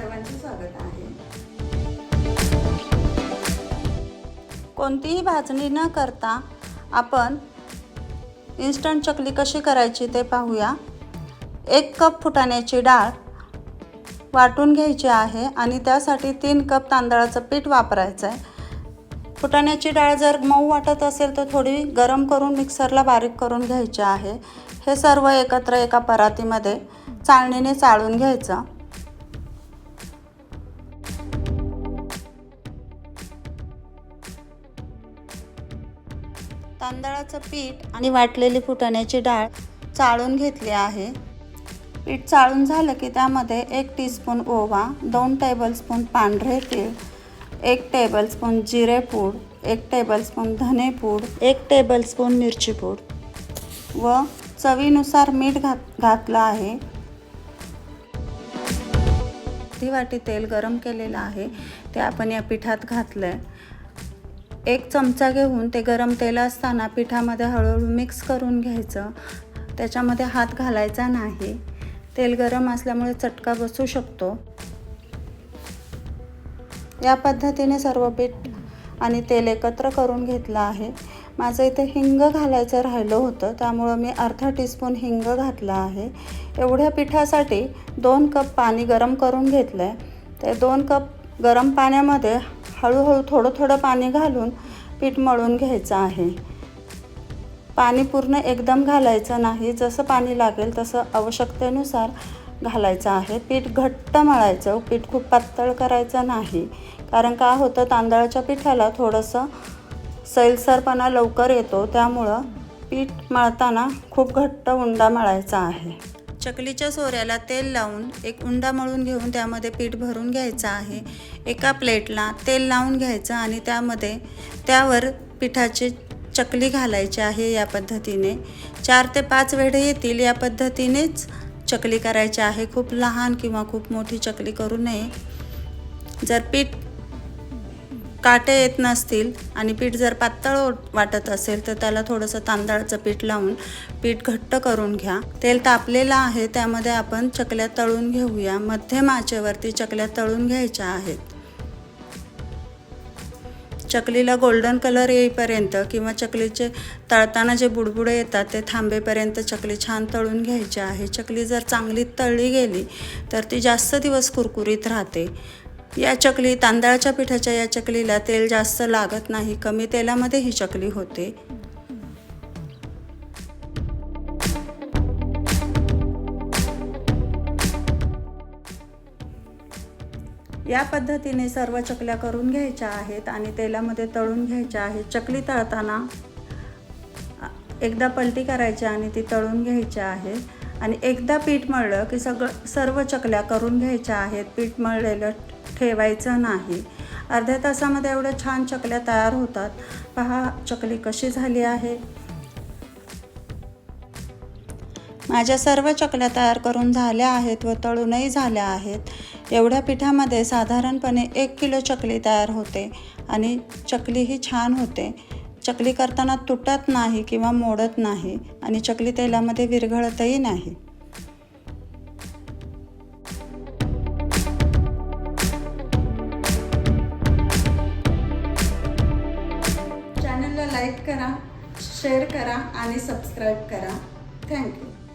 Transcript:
सर्वांचे स्वागत आहे. कोणतीही भाजणी न करता आपण इन्स्टंट चकली कशी करायची ते पाहूया. एक कप फुटाण्याची डाळ वाटून घ्यायची आहे आणि त्यासाठी तीन कप तांदळाचं पीठ वापरायचं आहे. फुटाण्याची डाळ जर मऊ वाटत असेल तर थोडी गरम करून मिक्सरला बारीक करून घ्यायची आहे. हे सर्व एकत्र एका परातीमध्ये चाळणीने चाळून घ्यायचं. तांदळाचं पीठ आणि वाटलेली फुटाण्याची डाळ चाळून घेतली आहे. पीठ चाळून झालं की त्यामध्ये एक टीस्पून ओवा दोन टेबलस्पून पांढरे तीळ एक टेबलस्पून जिरेपूड एक टेबलस्पून धनेपूड एक टेबलस्पून मिरची पूड. व चवीनुसार मीठ घात घातलं आहे. अर्धी वाटी तेल गरम केलेलं आहे. ते आपण या पिठात घातलं आहे एक चमचा घेऊन ते गरम तेल असताना पिठामध्ये हळूहळू मिक्स करून घ्यायचं. त्याच्यामध्ये हात घालायचा नाही. तेल गरम असल्यामुळे चटका बसू शकतो. या पद्धतीने सर्व पीठ आणि तेल एकत्र करून घेतलं आहे. माझं इथे हिंग घालायचं राहिलं होतं त्यामुळं मी अर्धा टीस्पून हिंग घातला आहे. एवढ्या पिठासाठी दोन कप पाणी गरम करून घेतलं आहे ते दोन कप गरम पाण्यामध्ये हळूहळू थोडं थोडं पाणी घालून पीठ मळून घ्यायचं आहे. पाणी पूर्ण एकदम घालायचं नाही. जसं पाणी लागेल तसं आवश्यकतेनुसार घालायचं आहे. पीठ घट्ट मळायचं. पीठ खूप पातळ करायचं नाही. कारण का होतं? तांदळाच्या पिठाला थोडंसं सैलसरपणा लवकर येतो. त्यामुळं पीठ मळताना खूप घट्ट उंडा मळायचा आहे. चकलीच्या सोऱ्याला तेल लावून एक उंडा मळून घेऊन त्यामध्ये पीठ भरून घ्यायचं आहे. एका प्लेटला तेल लावून घ्यायचं आणि त्यामध्ये त्यावर पिठाची चकली घालायची आहे या पद्धतीने. चार ते पाच वेढे येतील या पद्धतीनेच चकली करायची आहे. खूप लहान किंवा खूप मोठी चकली करू नये. जर पीठ काटे येत नसतील आणि पीठ जर पातळ वाटत असेल तर त्याला थोडंसं तांदळाचं पीठ लावून पीठ घट्ट करून घ्या. तेल तापलेलं आहे त्यामध्ये आपण चकल्या तळून घेऊया. मध्यम आचेवरती चकल्या तळून घ्यायच्या आहेत. चकलीला गोल्डन कलर येईपर्यंत किंवा चकलीचे तळताना जे बुडबुडे येतात ते थांबेपर्यंत चकली छान तळून घ्यायची आहे. चकली जर चांगली तळली गेली तर ती जास्त दिवस कुरकुरीत राहते. या चकली तांदळाच्या पिठाच्या या चकलीला तेल जास्त लागत नाही कमी तेलामध्ये ही चकली होते. या पद्धतीने सर्व चकल्या करून घ्यायच्या आहेत आणि तेलामध्ये तळून घ्यायच्या आहेत. चकली तळताना एकदा पलटी करायची आणि ती तळून घ्यायची आहे. आणि एकदा पीठ मळलं की सगळं सर्व चकल्या करून घ्यायच्या आहेत. पीठ मळलेलं ठेवायचं नाही. अर्ध्या तासामध्ये एवढ्या छान चकल्या तयार होतात. पहा चकली कशी झाली आहे. माझ्या सर्व चकल्या तयार करून झाल्या आहेत व तळूनही झाल्या आहेत. एवढ्या पिठामध्ये साधारणपणे एक किलो चकली तयार होते आणि चकली ही छान होते. चकली करताना तुटत नाही किंवा मोडत नाही आणि चकली तेलामध्ये विरघळतही नाही. शेअर करा आणि सबस्क्राईब करा. थँक्यू.